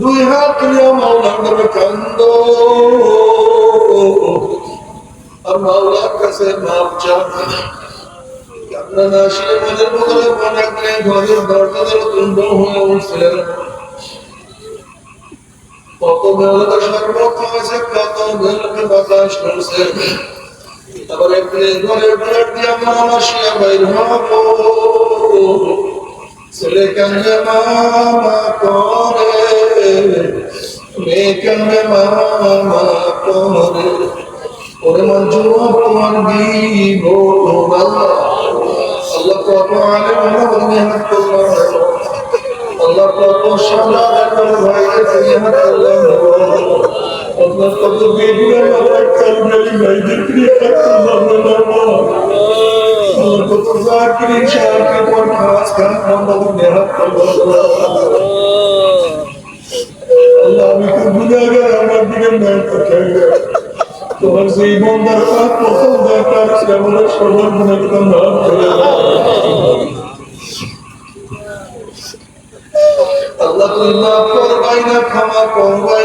দুই হাত তুলে মাওলার কান্দ। আর মাওলার কাছে মাপ চান কান্না আসলে বদলে অনেক ঘরের দরজাদের তুণ্ড হয়ে উঠছিলেন কত মেয়েরা সর্বত্র হয়েছে, কত মেয়েকে বাতাস করছে। আবার একদিন ঘরের শিয়া বাইর হব। ছেলে কান্দে মামা করে মেয়ে কান্দে মামা করে। ওরে মঞ্জু তোমার দিব, আল্লাহ। কত আলেম হলো মেহনত করলাম আল্লাহ কত সাদা করে ভাইকে তুমি হাত করলাম কত জাকির শাহকে তোমার খাস খান আমাদের মেহনত করলাম আল্লাহ আমি তো গুনাহগার আমার দিকে মেহনত করতে তোমার সেই বন্দার কাজ প্রথম দরকার সে আমাদের সবার গুণাগুলো মাফ করে দাও। আল্লাহ তুমি মাফ করবাই না ক্ষমা করবাই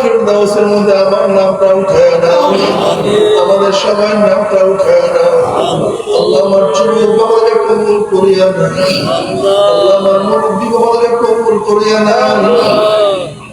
ফিরদাউসের মধ্যে আমার নামটা উঠায় দাও। আমাদের সবার নামটা উঠায় দাও। আল্লাহ আমার যুবক কবুল করিয়া না আল্লাহ আমার মুরব্বী বাবাকে কবুল করিয়া না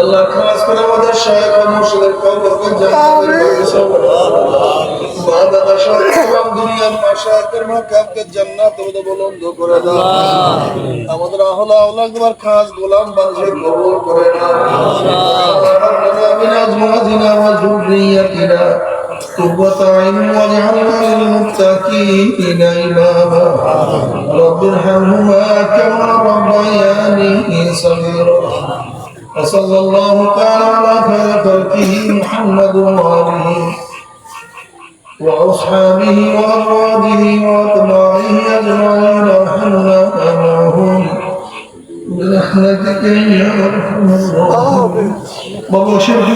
আল্লাহ খাস করে আমাদের শায়েখ ও মুর্শিদের কবরকে জান্নাতের বাগিচা মা দাদা সব তাম দুনিয়ার মাশায়েখের মাকামকে জান্নাতের মধ্যে বুলন্দ করে দাও আমাদের আহলা আওলাদ তোমার খাস গোলাম বানিয়ে কবুল করে নাও من أزواجنا وذريتنا قرة عين واجعلنا للمتقين إماما رب ارحمهما كما ربياني صغيرا وصلى الله تعالى على خير خلقه محمد وآله وأصحابه وأزواجه وأتباعه أجمعين ارحمنا معهم برحمتك يا أرحم الراحمين. بابا شرف